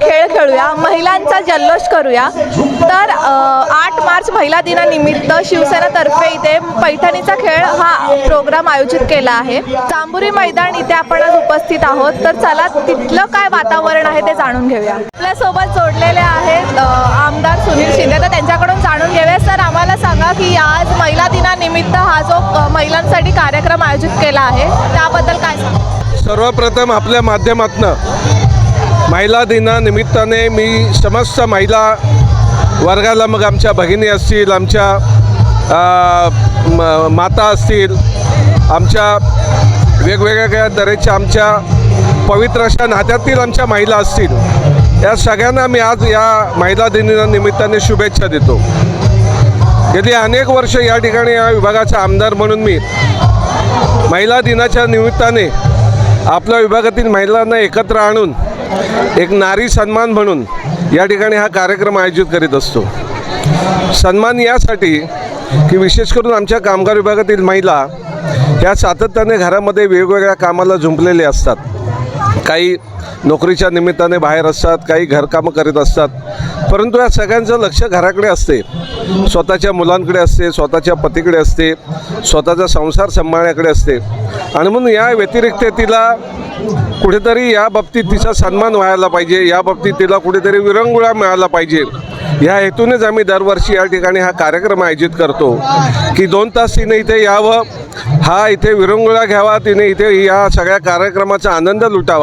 खेळूया खेळ खेळूया. महिलांचा जल्लोष करूया. तर आठ मार्च महिला दिनानिमित्त शिवसेनातर्फे इथे पैठणीचा खेळ हा प्रोग्राम आयोजित केला आहे. चांबुरी मैदान इथे आपण आज उपस्थित आहोत. तर चला तिथलं काय वातावरण आहे ते जाणून घेऊया. आपल्यासोबत जोडलेले आहेत आमदार सुनील शिंदे. तर त्यांच्याकडून जाणून घेऊया. सर आम्हाला सांगा की आज महिला दिनानिमित्त हा जो महिलांसाठी कार्यक्रम आयोजित केला आहे त्याबद्दल काय सांगा? सर्वप्रथम आपल्या माध्यमातनं महिला दिनानिमित्ताने मी समस्त महिला वर्गाला मग आमच्या भगिनी असतील आमच्या म- माता असतील आमच्या वेगवेगळ्या तऱ्हेच्या आमच्या पवित्र अशा नात्यातील आमच्या महिला असतील या सगळ्यांना मी आज या महिला दिनानिमित्ताने शुभेच्छा देतो. गेली अनेक वर्ष या ठिकाणी या विभागाचा आमदार म्हणून मी महिला दिनाच्या निमित्ताने आपल्या विभागातील महिलांना एकत्र आणून एक नारी सन्मान म्हणून या ठिकाणी हा कार्यक्रम आयोजित करीत असतो. सन्मान यासाठी की विशेष करून आमच्या कामगार विभागातील महिला ह्या सातत्याने घरामध्ये वेगवेगळ्या कामाला झुंपलेल्या असतात. काही नोकरीच्या निमित्ताने बाहेर असतात काही घरकामं करीत असतात. परंतु या सगळ्यांचं लक्ष घराकडे असते. स्वतःच्या मुलांकडे असते स्वतःच्या पतीकडे असते स्वतःचा संसार सांभाळण्याकडे असते. आणि म्हणून या व्यतिरिक्त तिला कुठेतरी या बाबतीत तिचा सन्मान व्हायला पाहिजे या बाबतीत तिला कुठेतरी विरंगुळा मिळाला पाहिजे. ह्या हेतूनेच आम्ही दरवर्षी या ठिकाणी हा कार्यक्रम आयोजित करतो. की दोन तास तिने इथे यावं हा इथे विरंगुळा घ्यावा तिने इथे या सगळ्या कार्यक्रमाचा आनंद लुटावा.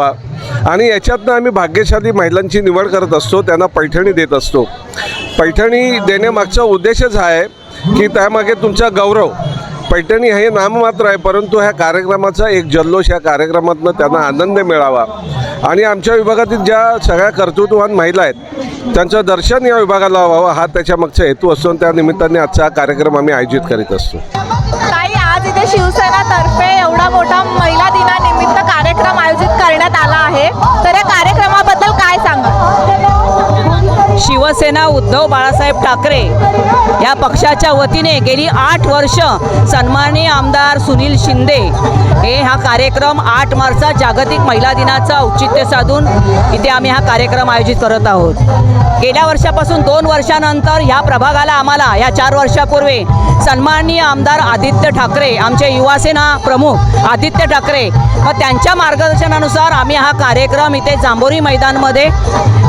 आणि याच्यातनं आम्ही भाग्यशाली महिलांची निवड करत असतो त्यांना पैठणी देत असतो. पैठणी देण्यामागचा उद्देशच हा आहे की त्यामागे तुमचा गौरव. पैठणी हे नाममात्र आहे परंतु ह्या कार्यक्रमाचा एक जल्लोष या कार्यक्रमातनं त्यांना आनंद मिळावा. आणि आमच्या विभागातील ज्या सगळ्या कर्तृत्ववान महिला आहेत त्यांचं दर्शन या विभागाला व्हावं हा त्याच्यामागचा हेतू असतो. आणि त्या निमित्ताने आजचा हा कार्यक्रम आम्ही आयोजित करीत असतो. आज इथे शिवसेनातर्फे एवढा मोठा महिला दिनानिमित्त कार्यक्रम आयोजित करण्यात आला आहे. तर या कार्यक्रमाबद्दल काय सांगा शिवसेना उद्धव बाळासाहेब ठाकरे या पक्षाच्या वतीने गेली आठ वर्ष सन्माननीय आमदार सुनील शिंदे हे हा कार्यक्रम आठ मार्चचा जागतिक महिला दिनाचं औचित्य साधून इथे आम्ही हा कार्यक्रम आयोजित करत आहोत. गेल्या वर्षापासून दोन वर्षानंतर ह्या प्रभागाला आम्हाला या चार वर्षापूर्वी सन्माननीय आमदार आदित्य ठाकरे आमचे युवासेना प्रमुख आदित्य ठाकरे व त्यांच्या मार्गदर्शनानुसार आम्ही हा कार्यक्रम इथे जांभोरी मैदानमध्ये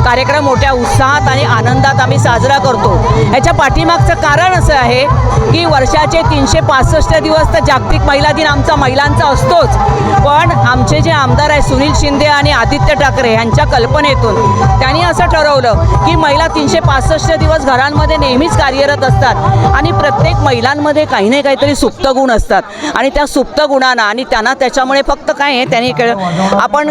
कार्यक्रम मोठ्या उत्साहात आणि आनंदात आम्ही साजरा करतो. याच्या पाठीमागचं कारण असं आहे की वर्षाचे तीनशे पासष्ट दिवस तर जागतिक महिला दिन आमचा महिलांचा असतोच. पण आमचे जे आमदार आहे सुनील शिंदे आणि आदित्य ठाकरे यांच्या कल्पनेतून त्यांनी असं ठरवलं की महिला तीनशे पासष्ट दिवस घरांमध्ये नेहमीच कार्यरत असतात आणि प्रत्येक महिलांमध्ये काही नाही काहीतरी सुप्त गुण असतात. आणि त्या सुप्त गुणांना आणि त्यांना त्याच्यामुळे फक्त काय आहे त्यांनी आपण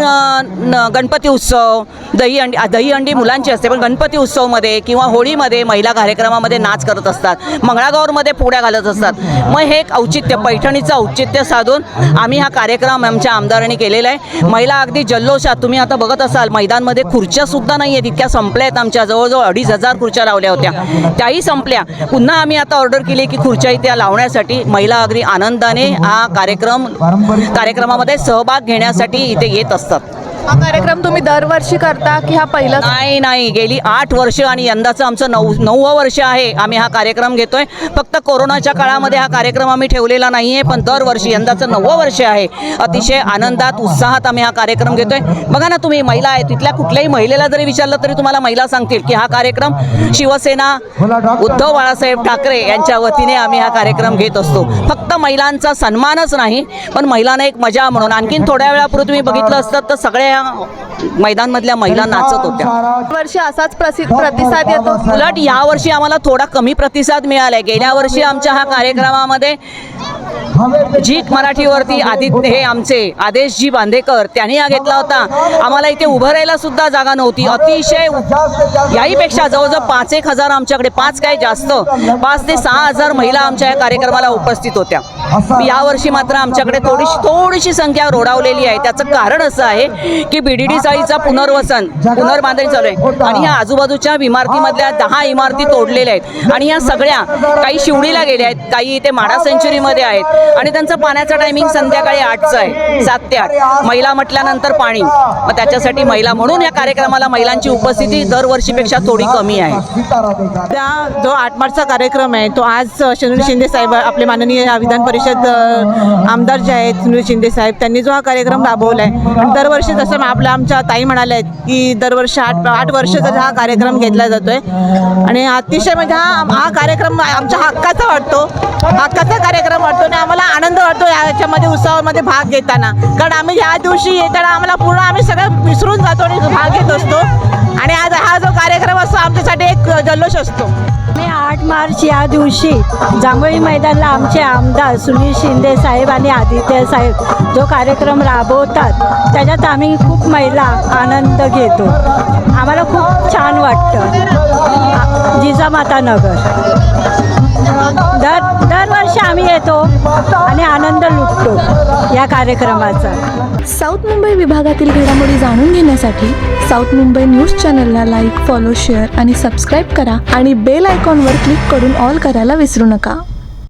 गणपती उत्सव दहीहंडी दही दहीहंडी मुलांची असते पण गणपती उत्सव उत्सवमध्ये किंवा होळीमध्ये महिला कार्यक्रमामध्ये नाच करत असतात. मंगळागौरमध्ये पोड्या घालत असतात. मग हे एक औचित्य पैठणीचं औचित्य साधून आम्ही हा कार्यक्रम आमच्या आमदारांनी केलेला आहे. महिला अगदी जल्लोषात तुम्ही आता बघत असाल मैदानमध्ये खुर्च्यासुद्धा नाही आहेत. इतक्या संपल्या आहेत आमच्या. जवळजवळ अडीच हजार खुर्च्या लावल्या होत्या. त्याही संपल्या. पुन्हा आम्ही आता ऑर्डर केली की खुर्च्या त्या लावण्यासाठी महिला अगदी आनंदाने हा कार्यक्रम कार्यक्रमामध्ये सहभाग घेण्यासाठी इथे येत असतात. हा कार्यक्रम तुम्ही दरवर्षी करता की हा पहिला? नाही नाही. गेली आठ वर्ष आणि यंदाचं आमचं नऊ नववं वर्ष आहे. आम्ही हा कार्यक्रम घेतोय. फक्त कोरोनाच्या काळामध्ये हा कार्यक्रम आम्ही ठेवलेला नाही आहे पण दरवर्षी यंदाचं नववं वर्ष आहे. अतिशय आनंदात उत्साहात आम्ही हा कार्यक्रम घेतोय. बघा ना तुम्ही महिला आहे तिथल्या कुठल्याही महिलेला जरी विचारलं तरी तुम्हाला महिला सांगतील की हा कार्यक्रम शिवसेना उद्धव बाळासाहेब ठाकरे यांच्या वतीने आम्ही हा कार्यक्रम घेत असतो. फक्त महिलांचा सन्मानच नाही पण महिलांना एक मजा म्हणून. आणखीन थोड्या वेळापूर्वी तुम्ही बघितलं असतं तर सगळ्या मैदानमधल्या महिला नाचत होत्या. वर्षी असाच प्रसिद्ध प्रतिसाद येतो. उलट यावर्षी आम्हाला थोडा कमी प्रतिसाद मिळालाय गेल्या वर्षी आमच्या हा कार्यक्रमामध्ये झीक मराठीवरती आदित्य हे आमचे आदेशजी बांदेकर त्यांनी हा घेतला होता. आम्हाला इथे उभं राहायला सुद्धा जागा नव्हती. अतिशय याहीपेक्षा जवळजवळ पाच एक हजार आमच्याकडे पाच काय जास्त पाच ते सहा हजार महिला आमच्या या कार्यक्रमाला उपस्थित होत्या. यावर्षी मात्र आमच्याकडे थोडीशी थोडीशी संख्या रोडावलेली आहे. त्याचं कारण असं आहे की बी डी डी पुनर्वसन पुनर्बांधणी चालू आहे. आणि या आजूबाजूच्या इमारतीमधल्या दहा इमारती तोडलेल्या आहेत. आणि या सगळ्या काही शिवडीला गेल्या आहेत काही इथे माडा सेंचुरीमध्ये आहेत. आणि त्यांचं पाण्याचं टायमिंग संध्याकाळी आठचं आहे सात ते आठ. महिला म्हटल्यानंतर पाणी. मग त्याच्यासाठी महिला म्हणून या कार्यक्रमाला महिलांची उपस्थिती दरवर्षीपेक्षा थोडी कमी आहे. त्या जो आठ मार्चचा कार्यक्रम आहे तो आज सुनील शिंदे साहेब आपले माननीय विधान परिषद आमदार जे आहेत सुनील शिंदे साहेब त्यांनी जो हा कार्यक्रम राबवला आहे दरवर्षी जसं आपल्या आमच्या ताई म्हणाल्या आहेत की दरवर्षी आठ आठ वर्ष जर हा कार्यक्रम घेतला जातोय. आणि अतिशय म्हणजे हा हा कार्यक्रम आमच्या हक्काचा वाटतो. हक्काचा कार्यक्रम वाटतो आणि आम्हाला आनंद वाटतो याच्यामध्ये उत्सवामध्ये भाग घेताना. कारण आम्ही ह्या दिवशी येताना आम्हाला पूर्ण आम्ही सगळं विसरून जातो आणि भाग घेत असतो. आणि आज हा जो कार्यक्रम असतो आमच्यासाठी एक जल्लोष असतो. मी आठ मार्च या दिवशी जांभळी मैदानला आमचे आमदार सुनील शिंदे साहेब आणि आदित्य साहेब जो कार्यक्रम राबवतात त्याच्यात आम्ही खूप महिला आनंद घेतो. आम्हाला खूप छान वाटतं. जिजामाता नगर. दर दरवर्षी आम्ही येतो आणि आनंद लुटतो या कार्यक्रमाचा. साऊथ मुंबई विभागातील घडामोडी जाणून घेण्यासाठी साऊथ मुंबई न्यूज चॅनलला लाईक फॉलो शेअर आणि सबस्क्राईब करा आणि बेल आयकॉनवर क्लिक करून ऑल करायला विसरू नका.